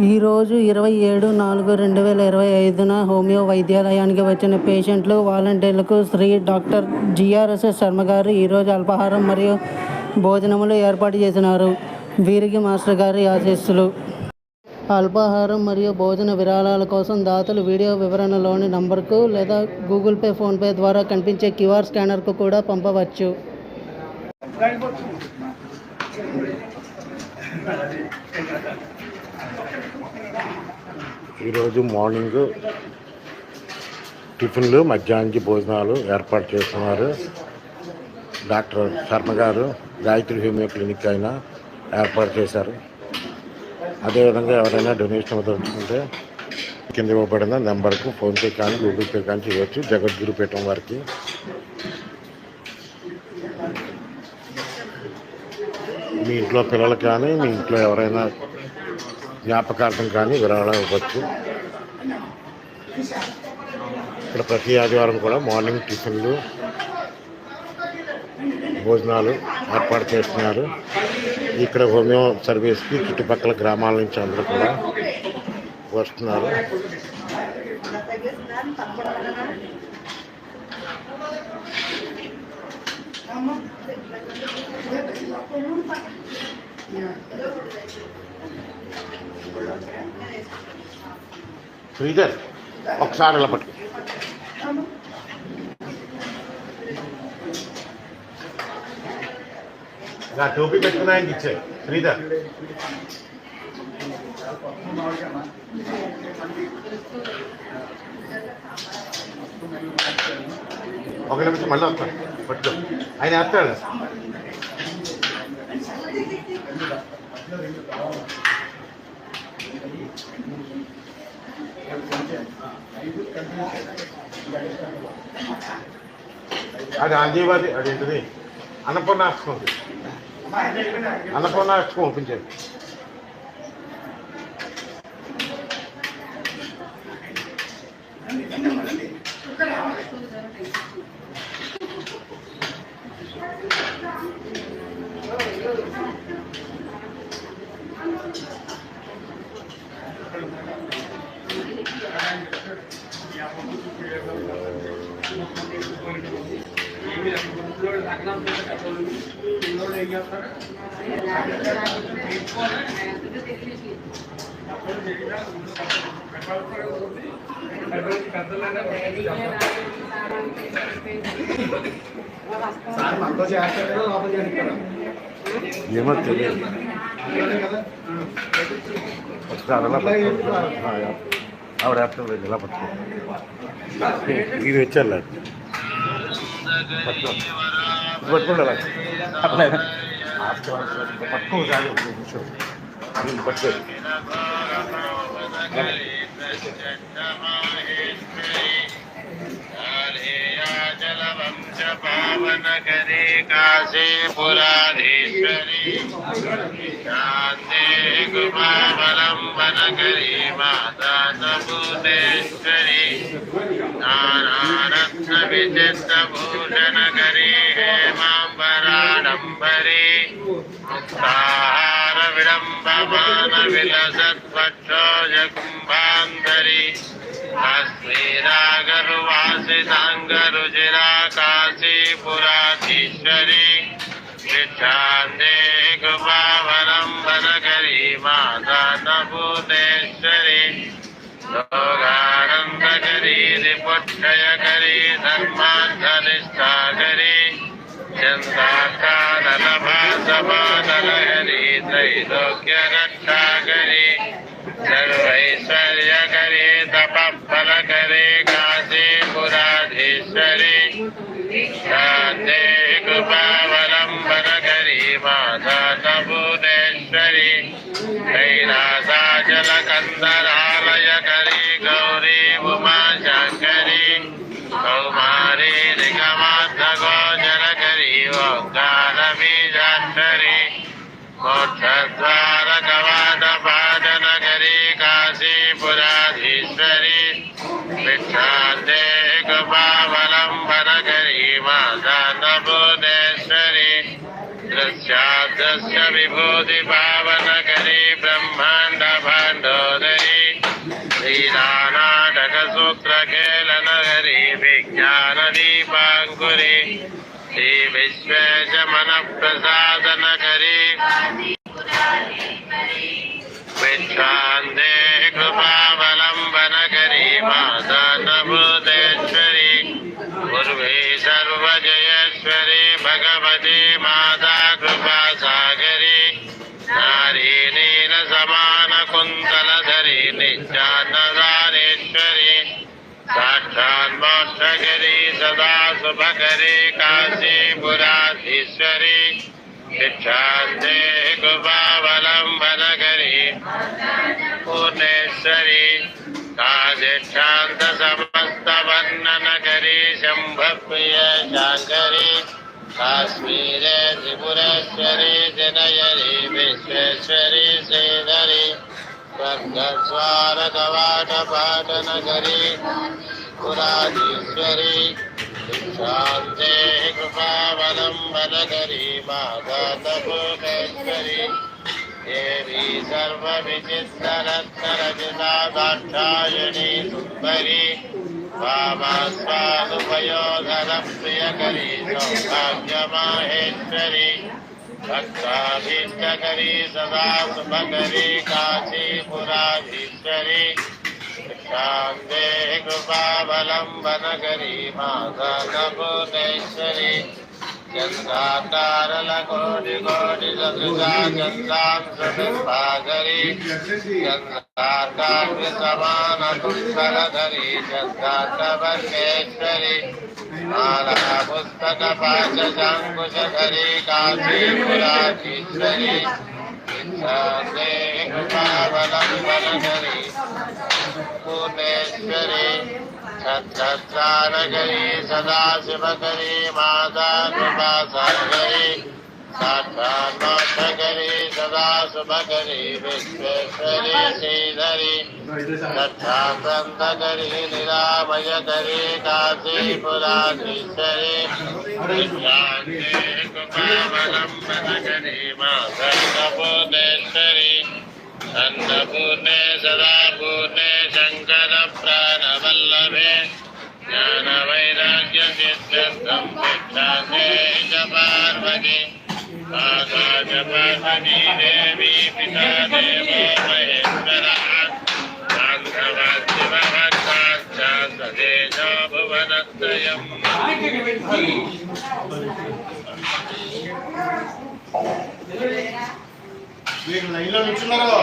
ఈరోజు ఇరవై ఏడు నాలుగు రెండు వేల ఇరవై ఐదున హోమియో వైద్యాలయానికి వచ్చిన పేషెంట్లు వాలంటీర్లకు శ్రీ డాక్టర్ జిఆర్ఎస్ శర్మ గారు ఈరోజు అల్పాహారం మరియు భోజనములు ఏర్పాటు చేసినారు. వీరికి మాస్టర్ గారి ఆశీస్సులు. అల్పాహారం మరియు భోజన విరాళాల కోసం దాతలు వీడియో వివరణలోని నంబర్కు లేదా గూగుల్ పే ఫోన్పే ద్వారా కనిపించే క్యూఆర్ స్కానర్కు కూడా పంపవచ్చు. ఈరోజు మార్నింగ్ టిఫిన్లు మధ్యాహ్నానికి భోజనాలు ఏర్పాటు చేస్తున్నారు. డాక్టర్ శర్మ గారు గాయత్రి హోమియో క్లినిక్ అయినా ఏర్పాటు చేశారు. అదేవిధంగా ఎవరైనా డొనేషన్ దొరుకుతుంటే కింద ఇవ్వబడిన నెంబర్కు ఫోన్పే కానీ గూగుల్ పే కానీ చేయవచ్చు జగద్గురుపేటం వారికి. మీ ఇంట్లో పిల్లలు కానీ మీ ఇంట్లో ఎవరైనా జ్ఞాపకార్థం కానీ విరాళం ఇవ్వచ్చు. ఇక్కడ ప్రతి ఆదివారం కూడా మార్నింగ్ టిఫిన్లు భోజనాలు ఏర్పాటు చేస్తున్నారు. ఇక్కడ హోమియో సర్వీస్కి చుట్టుపక్కల గ్రామాల నుంచి అందరూ కూడా వస్తున్నారు. శ్రీధర్ ఒకసారి ఇలా పట్టు నా టోపీ పెట్టుకున్న ఆయనకి ఇచ్చే శ్రీధర్. ఒక నిమిషం మళ్ళీ వస్తాను పట్టుకో. ఆయన వేస్తాడు అది అంజీవాది అది ఏంటిది అన్నపూర్ణాష్టకం అన్నపూర్ణాష్టకం ఒప్పించండి ఏమో తెలియదు. యా. ఆవిడ వేస్తుంది ఇలా పట్టుకో ఇది వచ్చారు పట్టుకో ఇది పట్టుకోండి అలా అట్లా పట్టుకో కాదు ఒక నిమిషం. ఇది పట్టుకో जलवंश पावन करे काशीपुराधीश्वरी शान्ते కుమాబలం వనగరీ మాతా సభూతేశ్వరి నానారత్న విచిత్తభూషణగరీ హేమాంబరాడంబరీ ముక్తాహార విడంబమాన విలసత్వక్షోజకుంభాంబరీ అస్మిరాగరువాసితాంగరుచిరా కాశీపురాధీశ్వరీ त्रैलोक्यरक्षाकरी सर्वैश्वर्यकरे तपःफलकरे काशीपुराधीश्वरी शान्ते कृपावलम्बनकरी माता नभूतेश्वरी कैलासाचलकन्दरालयकरी गौरी उमाशङ्करी శాంతే కృపావలంబన గరీమా దానభువనేశ్వరి దృశ్యాదృశ్య విభూతి పావన కరీ బ్రహ్మాండ భాండోదరి శ్రీనానాటక సూత్ర విజ్ఞాన దీపాంకురి శ్రీ విశ్వేశ మన ప్రసాదన విశ్వాందే भकरे काशीपुराधीश्वरी शिक्षास्ते कृपावलम्बनकरी पूर्णेश्वरी काशिक्षान्तसमस्तवर्णनकरी शम्भप्रिय शाङ्करी, काश्मीरे त्रिपुरेश्वरी, जनयरी, विश्वेश्वरी श्रीधरी स्वर्गस्वारकवाटपाटनकरी पुराधी శాంతే కృపావలంబనకరీ మాతాతభోగేశ్వరి దేవీ సర్వవిచిత్తరత్తరవిదాక్షాయణీ సుందరి వామాస్వాదుపయోధర ప్రియకరీ సౌభాగ్యమాహేశ్వరి భక్తాభీష్టకరీ సదా శుభకరీ కాశీపురాధీశ్వరి शान्ते कृपावलम्बनकरी माधवभुवेश्वरी चन्द्राकारलकोटिकोटिसदृशा चन्द्रांशविभागरी चन्द्रार्काग्निसमानकुण्डलधरी चन्द्रार्कवर्गेश्वरी माला पुस्तकपाशशाङ्कुशधरी काशीपुराधीश्वरी विद्यान्ते कृपावलम्बनकरी पूर्णेश्वरी छत्रत्रानगरी सदाशिवकरी माता कृपासागरी साक्षान्मोक्षकरी सदा शुभकरी, विश्वेश्वरी, श्रीधरी। दक्षाप्रन्तकरी निरामयकरी काशीपुराधीश्वरी कृपावलम्बनकरी माधवपूर्णेश्वरी अन्नपूर्णे सदा पूर्णे శ్రద్ధం విద్యాసే చ పార్వతి మాతా చ పార్వతీ దేవీ పితా దేవో మహేశ్వరా మీరు లైన్లో నిల్చున్నారు